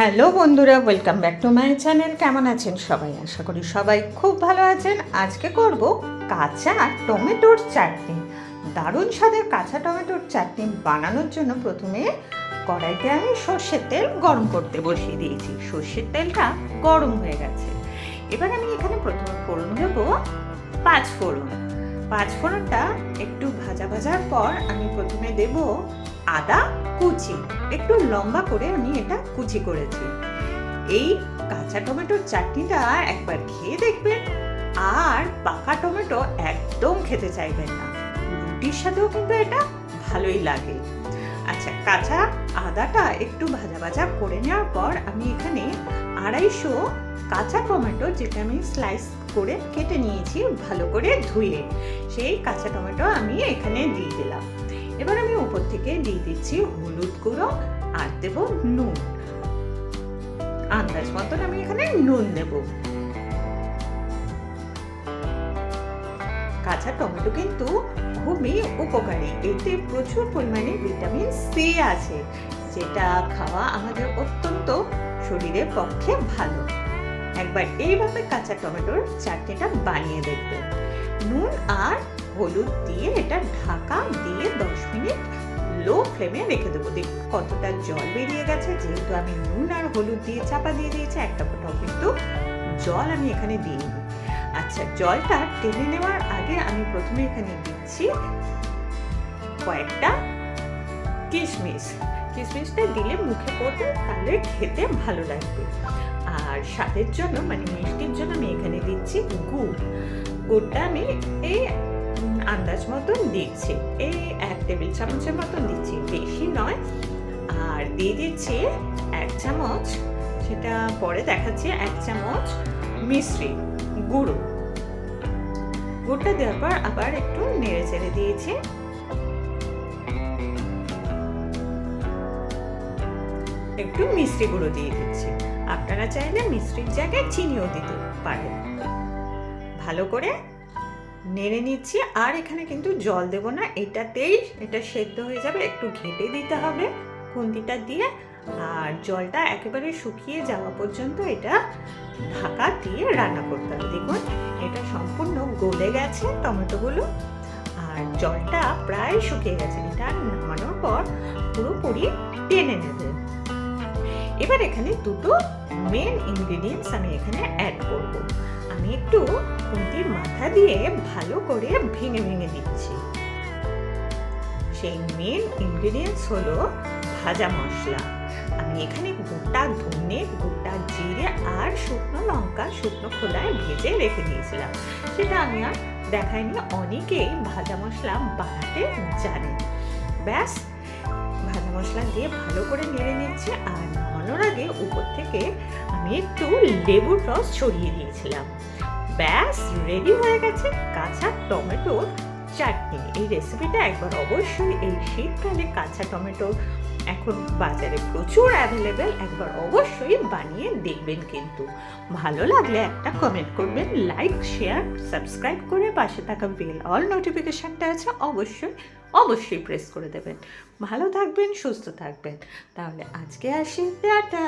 Hello বন্ধুরা welcome back to my channel কেমন আছেন সবাই? আশা করি সবাই খুব ভালো আছেন। আজকে করব কাঁচা টমেটোর চাটনি। দারুণ স্বাদের কাঁচা টমেটোর চাটনি বানানোর জন্য প্রথমে কড়াইতে আমি সর্ষের তেল গরম করতে বসিয়ে দিয়েছি। সর্ষের তেলটা গরম হয়ে গেছে। এবার আমি এখানে প্রথমে ফোড়ন দেবো, পাঁচ ফোড়ন। পাঁচ ফোড়নটা একটু ভাজা ভাজার পর আমি প্রথমে দেব আদা কুচি। একটু লম্বা করে আমি এটা কুচি করেছি। এই কাঁচা টমেটোর চাটনিটা একবার খেয়ে দেখবেন। আর পাকা টমেটো একদম খেতে চাইবেন না। রুটির সাথেও কিন্তু এটা ভালোই লাগে। আচ্ছা কাঁচা আদাটা একটু ভাজা ভাজা করে নেওয়ার পর আমি এখানে আড়াইশো কাঁচা টমেটো যেটা আমি স্লাইস করে কেটে নিয়েছি ভালো করে ধুয়ে। সেই কাঁচা টমেটো আমি এখানে দিয়ে দিলাম। এবার আমি উপর থেকে দিয়ে দিচ্ছি হলুদ গুঁড়ো আর দেব নুন। আন্দাজ মতন আমি এখানে নুন দেব কাঁচা টমেটো কিন্তু খুবই উপকারী। এতে প্রচুর পরিমাণে ভিটামিন সি আছে, যেটা খাওয়া আমাদের অত্যন্ত শরীরের পক্ষে ভালো। একবার এইভাবে কাঁচা টমেটোর চাটনিটা বানিয়ে দেখবেন। নুন আর হলুদ দিয়ে এটা ঢাকা দিয়ে দশ মিনিট লো ফ্লেমে রেখে দেবো। দেখুন কতটা জল বেরিয়ে গেছে। যেহেতু আমি নুন আর হলুদ দিয়ে চাপা দিয়ে দিয়েছি, একটা ফোটাও কিন্তু জল আমি এখানে দিইনি আচ্ছা জলটা টেনে নেওয়ার আগে আমি প্রথমে এখানে দিচ্ছি কয়েকটা কিশমিশ। কিশমিশটা দিলে মুখে পড়বে, তাহলে খেতে ভালো লাগবে। আর স্বাদের জন্য মানে মিষ্টির জন্য আমি এখানে দিচ্ছি গুড়। গুড়টা আমি এই আন্দাজ মতন দিচ্ছি। এই এক টেবিল চামচের মতন দিচ্ছি, বেশি নয়। আর দিয়ে দিচ্ছি এক চামচ, সেটা পরে দেখাচ্ছি, এক চামচ মিশ্রি গুঁড়ো। গুড়টা দেওয়ার পর আবার একটু নেড়ে চেড়ে দিয়েছি। একটু মিষ্টি গুঁড়ো দিয়ে দিচ্ছি। আপনারা চাইলে মিষ্টির জায়গায় চিনিও দিতে পারেন। ভালো করে নেড়ে নিচ্ছি, আর এখানে কিন্তু জল দেব না। এটাতেই এটা সেদ্ধ হয়ে যাবে, একটু ঘেটে দিতে হবে খুন্তিটা দিয়ে। আর জলটা একেবারে শুকিয়ে যাওয়া পর্যন্ত এটা ঢাকা দিয়ে রান্না করতে হবে। দেখুন, এটা সম্পূর্ণ গলে গেছে টমেটোগুলো। আর জলটা প্রায় শুকিয়ে গেছে, এটা নামানোর পর পুরোপুরি টেনে নেবে। এবার এখানে দুটো মেন ইনগ্রেডিয়েন্টস আমি এখানে অ্যাড করব। মাথা দিয়ে ভালো করে ভেঙে ভেঙে দিচ্ছি সেই মেন ইনগ্রেডিয়েন্টস হলো ভাজা মশলা। আমি এখানে গোটা ধনে, গোটা জিরে আর শুকনো লঙ্কা, শুকনো খোলায় ভেজে রেখে দিয়েছিলাম। সেটা আমি আর দেখাইনি, অনেকেই ভাজা মশলা বানাতে জানে ব্যাস, ভাজা মশলা দিয়ে ভালো করে নেড়ে নিচ্ছে আর নামানোর আগে উপর থেকে আমি একটু লেবুর রস ছড়িয়ে দিয়েছিলাম। ব্যাস রেডি হয়ে গেছে কাঁচা টমেটোর চাটনি। এই রেসিপিটা একবার অবশ্যই এই শীতকালে কাঁচা টমেটো এখন বাজারে প্রচুর অ্যাভেলেবেল একবার অবশ্যই বানিয়ে দেখবেন কিন্তু। ভালো লাগলে একটা কমেন্ট করবেন লাইক শেয়ার সাবস্ক্রাইব করে পাশে থাকা বেল অল নোটিফিকেশানটা আছে অবশ্যই অবশ্যই প্রেস করে দেবেন। ভালো থাকবেন, সুস্থ থাকবেন। তাহলে আজকে আসি, টাটা!